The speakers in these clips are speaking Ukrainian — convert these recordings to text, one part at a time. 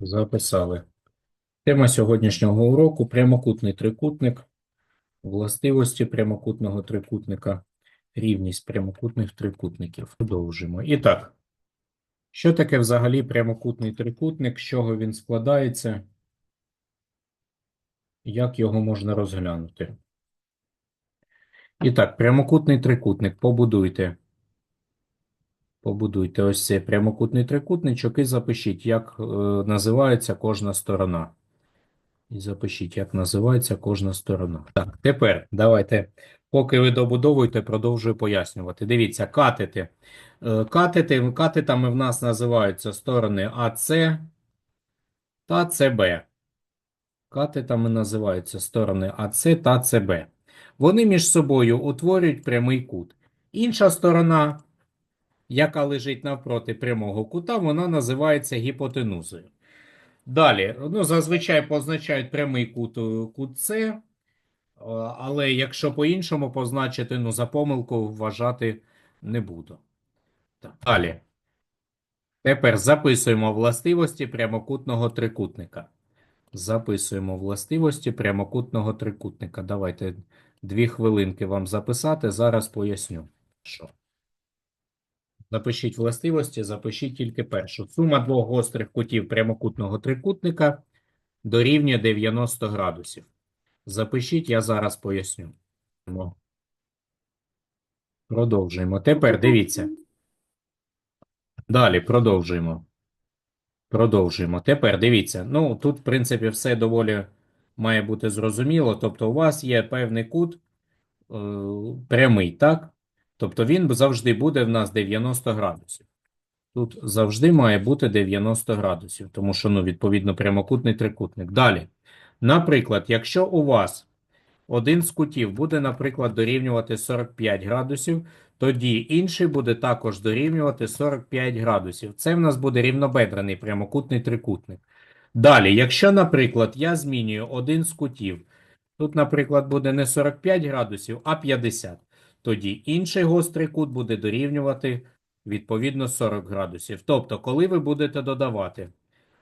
Записали. Тема сьогоднішнього уроку прямокутний трикутник, властивості прямокутного трикутника, рівність прямокутних трикутників. Продовжимо. І так, що таке взагалі прямокутний трикутник, з чого він складається, як його можна розглянути? І так, прямокутний трикутник побудуйте. Побудуйте ось цей прямокутний трикутничок і запишіть, як е, називається кожна сторона. І запишіть, як називається кожна сторона. Так, тепер давайте, поки ви добудовуєте, продовжую пояснювати. Дивіться, катети. Е, Катети, катетами в нас називаються сторони АС та СБ. Катетами називаються сторони АС та СБ. Вони між собою утворюють прямий кут. Інша сторона, яка лежить навпроти прямого кута, вона називається гіпотенузою. Далі, ну, зазвичай позначають прямий кут, е, кут С, е, але якщо по-іншому позначити, ну, за помилку вважати не буду. Так. Далі. Тепер записуємо властивості прямокутного трикутника. Записуємо властивості прямокутного трикутника. Давайте дві хвилинки вам записати, зараз поясню. Що? Запишіть властивості, запишіть тільки першу. Сума двох гострих кутів прямокутного трикутника дорівнює 90 градусів. Запишіть, я зараз поясню. Продовжуємо. Тепер дивіться. Далі продовжуємо. Продовжуємо. Тепер дивіться. Ну, тут, в принципі, все доволі має бути зрозуміло. Тобто, у вас є певний кут е, прямий, так? Тобто він завжди буде в нас 90 градусів. Тут завжди має бути 90 градусів, тому що, ну, відповідно, прямокутний трикутник. Далі. Наприклад, якщо у вас один з кутів буде, наприклад, дорівнювати 45 градусів, тоді інший буде також дорівнювати 45 градусів. Це в нас буде рівнобедрений прямокутний трикутник. Далі, якщо, наприклад, я змінюю один з кутів, тут, наприклад, буде не 45 градусів, а 50, тоді інший гострий кут буде дорівнювати відповідно 40 градусів. Тобто, коли ви будете додавати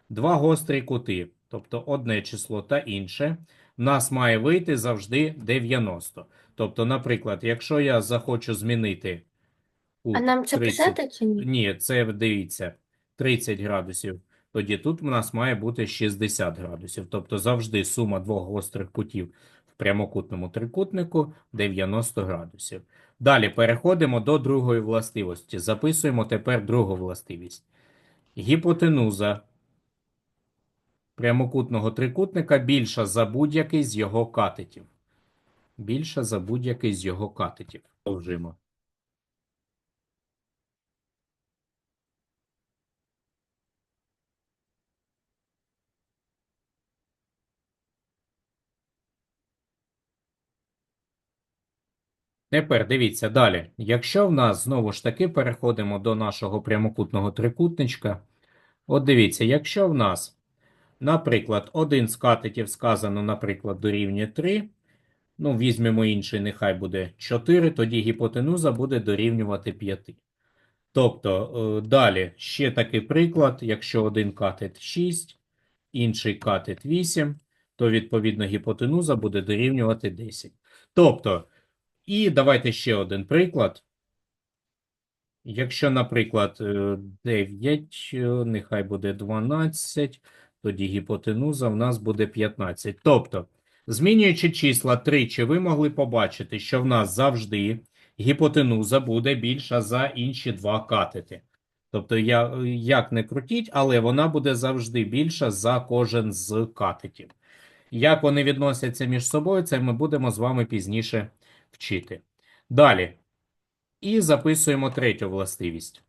два гострі кути, тобто одне число та інше, в нас має вийти завжди 90. Тобто, наприклад, якщо я захочу змінити кут А нам це 30 писати чи ні? ні, це дивіться, 30 градусів. Тоді тут у нас має бути 60 градусів. Тобто завжди сума двох гострих кутів в прямокутному трикутнику 90 градусів. Далі переходимо до другої властивості. Записуємо тепер другу властивість. Гіпотенуза прямокутного трикутника більша за будь-який з його катетів. Більша за будь-який з його катетів. Продовжуємо. Тепер дивіться далі. Якщо в нас знову ж таки переходимо до нашого прямокутного трикутничка. От дивіться, якщо в нас, наприклад, один з катетів сказано, наприклад, дорівнює 3, ну, візьмемо інший, нехай буде 4, тоді гіпотенуза буде дорівнювати 5. Тобто, е, далі ще такий приклад, якщо один катет 6, інший катет 8, то відповідно гіпотенуза буде дорівнювати 10. Тобто, і давайте ще один приклад. Якщо, наприклад, е, 9, е, нехай буде 12, тоді гіпотенуза в нас буде 15. Тобто, змінюючи числа тричі, ви могли побачити, що в нас завжди гіпотенуза буде більша за інші два катети. Тобто, я, як не крутіть, але вона буде завжди більша за кожен з катетів. Як вони відносяться між собою, це ми будемо з вами пізніше вчити. Далі. І записуємо третю властивість.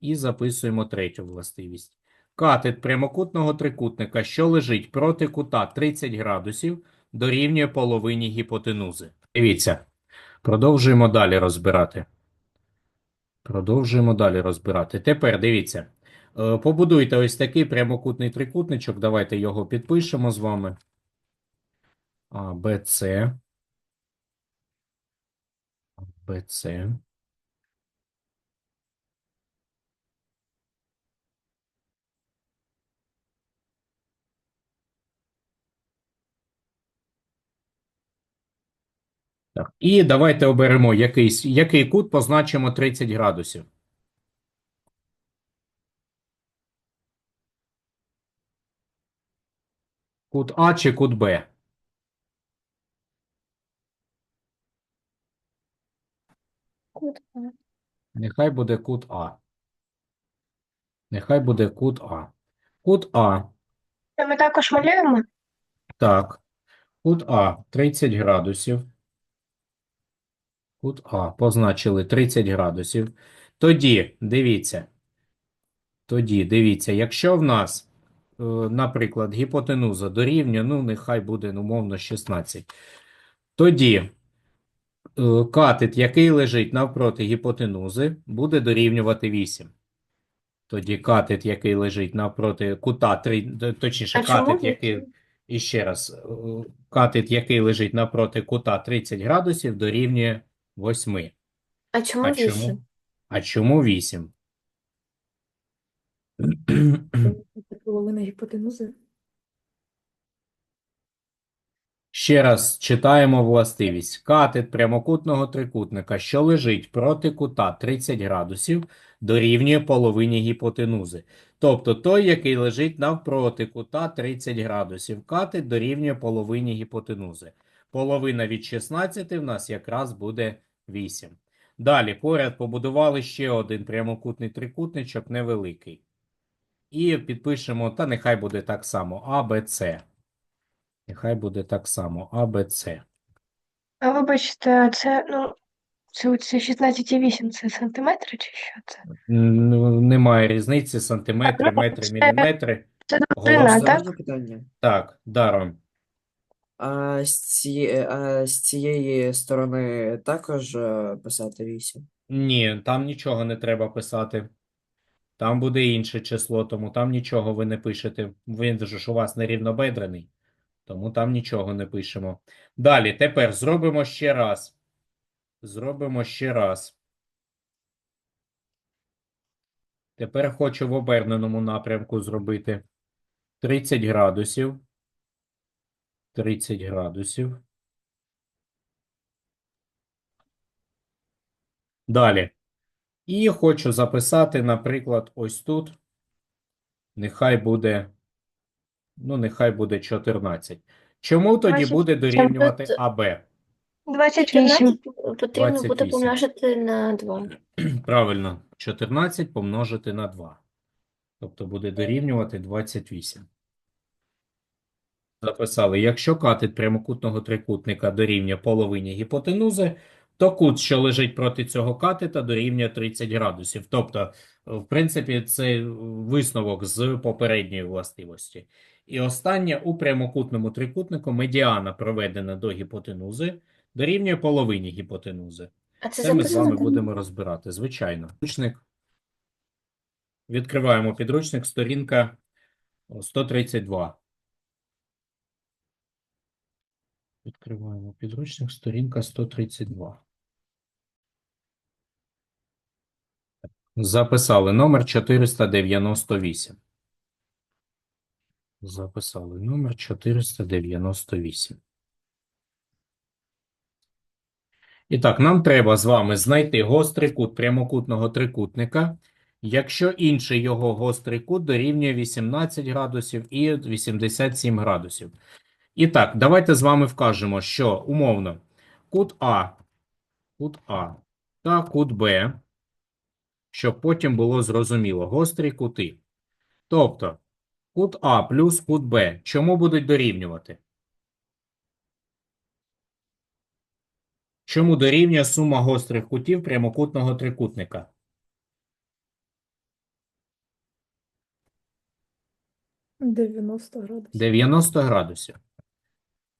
І записуємо третю властивість. Катет прямокутного трикутника, що лежить проти кута 30 градусів, дорівнює половині гіпотенузи. Дивіться. Продовжуємо далі розбирати. Продовжуємо далі розбирати. Тепер дивіться. Е, Побудуйте ось такий прямокутний трикутничок. Давайте його підпишемо з вами. А, Б, С bc Так, і давайте оберемо якийсь, який кут позначимо 30 градусів. Кут А чи кут Б. Кут А. Нехай буде кут А. Нехай буде кут А. Кут А. Це ми також малюємо? Так. Кут А 30 градусів. Кут А позначили 30 градусів. Тоді, дивіться. Тоді, дивіться, якщо в нас, е, наприклад, гіпотенуза дорівнює, ну, нехай буде, ну, умовно, 16. Тоді катет, який лежить навпроти гіпотенузи, буде дорівнювати 8. Тоді катет, який лежить навпроти кута, три- т- точніше, А чому який, і ще раз, е, катет, який лежить навпроти кута 30 градусів, дорівнює 8. А чому А чому? А чому 8? Це половина гіпотенузи. Ще раз читаємо властивість. Катет прямокутного трикутника, що лежить проти кута 30 градусів, дорівнює половині гіпотенузи. Тобто той, який лежить навпроти кута 30 градусів. Катет дорівнює половині гіпотенузи. Половина від 16 в нас якраз буде 8. Далі поряд побудували ще один прямокутний трикутничок невеликий. І підпишемо, та нехай буде так само, А, Б, С. Нехай буде так само. А, Б, С. А вибачте, це, ну, це, це 16,8 це сантиметри чи що це? Ну, Немає різниці, сантиметри, Так, ну, метри, це- міліметри. Це довжина, так? Можна питання? Так, Даром. А з, ці, а з цієї сторони також е, писати 8? Ні, там нічого не треба писати. Там буде інше число, тому там нічого ви не пишете. Він же ж у вас нерівнобедрений, тому там нічого не пишемо. Далі, тепер зробимо ще раз. Зробимо ще раз. Тепер хочу в оберненому напрямку зробити 30 градусів. 30 градусів. Далі. І хочу записати, наприклад, ось тут. Нехай буде, ну, нехай буде 14. Чому тоді Значить, буде дорівнювати тут- АБ? 28. 14 потрібно буде 28. помножити на 2. Правильно, 14 помножити на 2. Тобто буде дорівнювати 28. Записали, якщо катет прямокутного трикутника дорівнює половині гіпотенузи, то кут, що лежить проти цього катета, дорівнює 30 градусів. Тобто, в принципі, це висновок з попередньої властивості. І останнє, у прямокутному трикутнику медіана, проведена до гіпотенузи, дорівнює половині гіпотенузи. А це Це ми з вами будемо розбирати, звичайно. Підручник. Відкриваємо підручник, сторінка 132. Відкриваємо підручник, сторінка 132. Записали номер 498. Записали номер 498. І так, нам треба з вами знайти гострий кут прямокутного трикутника, якщо інший його гострий кут дорівнює 18 градусів і 87 градусів. І так, давайте з вами вкажемо, що умовно кут А, кут А та кут Б, щоб потім було зрозуміло, гострі кути. Тобто, кут А плюс кут Б чому будуть дорівнювати? Чому дорівнює сума гострих кутів прямокутного трикутника? – 90 градусів. 90 градусів.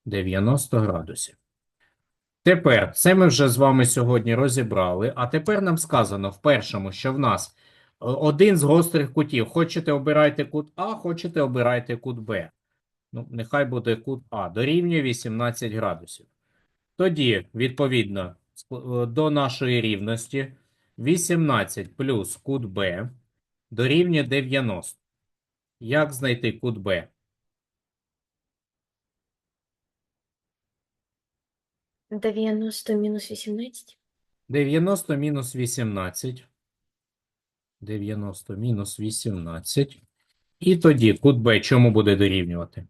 90 градусів. Тепер, це ми вже з вами сьогодні розібрали, а тепер нам сказано в першому, що в нас один з гострих кутів. Хочете обирайте кут А, хочете обирайте кут Б. Ну, нехай буде кут А. Дорівнює 18 градусів. Тоді, відповідно, е, до нашої рівності 18 плюс кут Б дорівнює 90. Як знайти кут Б? 90 мінус 18. 90 мінус 18. 90 мінус 18. І тоді кут Б чому буде дорівнювати?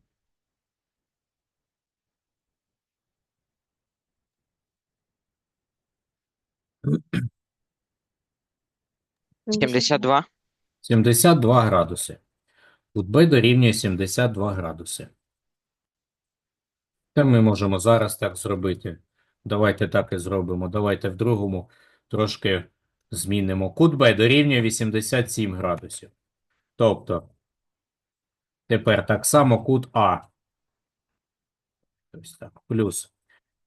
Ну, 72. 72 градуси. Кут Б дорівнює 72 градуси. Та ми можемо зараз так зробити. Давайте так і зробимо. Давайте в другому трошки змінимо. Кут Б дорівнює 87 градусів. Тобто, тепер так само кут А. Ось так, плюс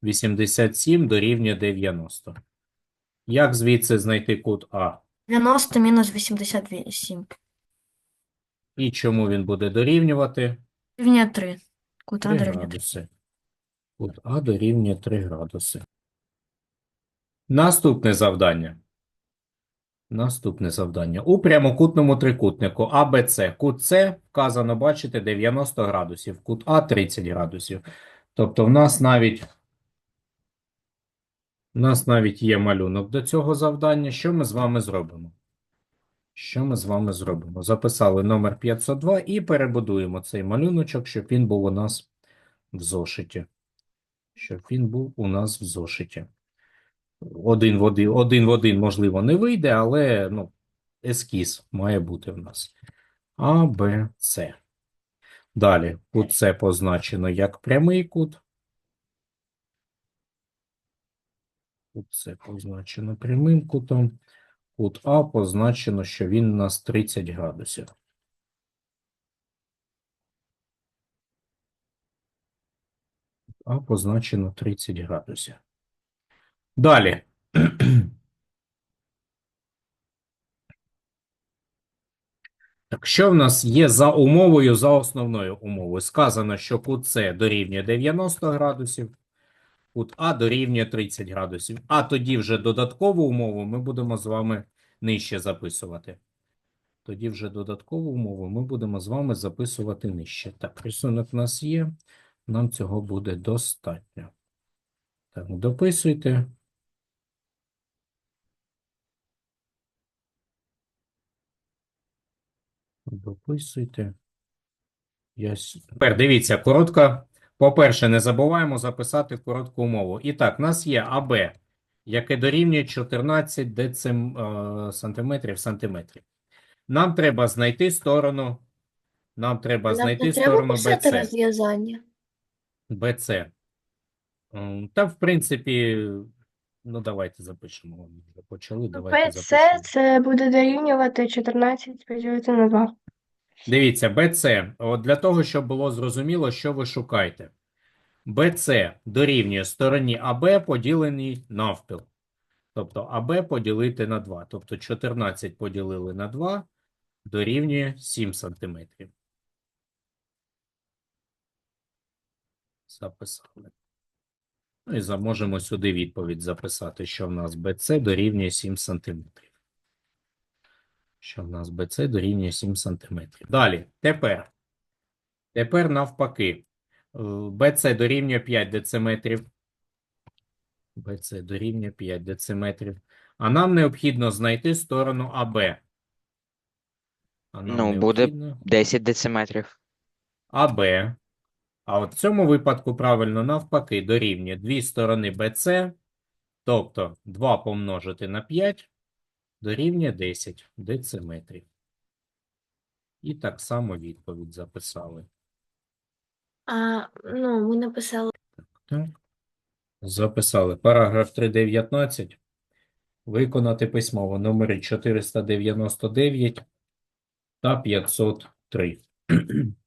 87 дорівнює 90. Як звідси знайти кут А? 90 мінус 88. І чому він буде дорівнювати? Рівня 3. Кута 3 дорівнює 3. градуси. Кут А дорівнює 3 градуси. Наступне завдання. Наступне завдання. У прямокутному трикутнику АБЦ. Кут С вказано, бачите, 90 градусів. Кут А 30 градусів. Тобто в нас навіть у нас навіть є малюнок до цього завдання. Що ми з вами зробимо? Що ми з вами зробимо? Записали номер 502 і перебудуємо цей малюночок, щоб він був у нас в зошиті. Щоб він був у нас в зошиті. Один в один, один в один, можливо, не вийде, але ну, ескіз має бути в нас. А, Б, С. Далі, кут С позначено як прямий кут. Кут С позначено прямим кутом. Кут А позначено, що він у нас 30 градусів. А позначено 30 градусів. Далі. Так, що в нас є за умовою, за основною умовою? Сказано, що кут С дорівнює 90 градусів, кут А дорівнює 30 градусів. А тоді вже додаткову умову ми будемо з вами нижче записувати. Тоді вже додаткову умову ми будемо з вами записувати нижче. Так, рисунок у нас є, нам цього буде достатньо. Так, дописуйте. Дописуйте. Я... Тепер дивіться, коротка. По-перше, не забуваємо записати коротку умову. І так, у нас є АБ, яке дорівнює 14 децим, е, сантиметрів сантиметрів. Нам треба знайти сторону. Нам треба Нам знайти не треба сторону писати BC. розв'язання. BC. М, Та, в принципі, ну давайте запишемо. Вже почали, давайте ПЦ запишемо. це буде дорівнювати 14 поділити на 2. Дивіться, BC. От для того, щоб було зрозуміло, що ви шукаєте. BC дорівнює стороні АБ поділеній навпіл. Тобто АБ поділити на 2. Тобто 14 поділили на 2 дорівнює 7 сантиметрів. Записали. Ну і за- можемо сюди відповідь записати, що в нас BC дорівнює 7 сантиметрів. Що в нас BC дорівнює 7 сантиметрів. Далі, тепер. Тепер навпаки. Е, BC дорівнює 5 дециметрів. BC дорівнює 5 дециметрів. А нам необхідно знайти сторону АБ. А Ну, буде 10 дециметрів. АБ. А от в цьому випадку правильно навпаки дорівнює дві сторони BC, тобто 2 помножити на 5 дорівнює 10 дециметрів. І так само відповідь записали. А, ну, ми написали Так. Записали. Параграф 3.19. Виконати письмово номери 499 та 503.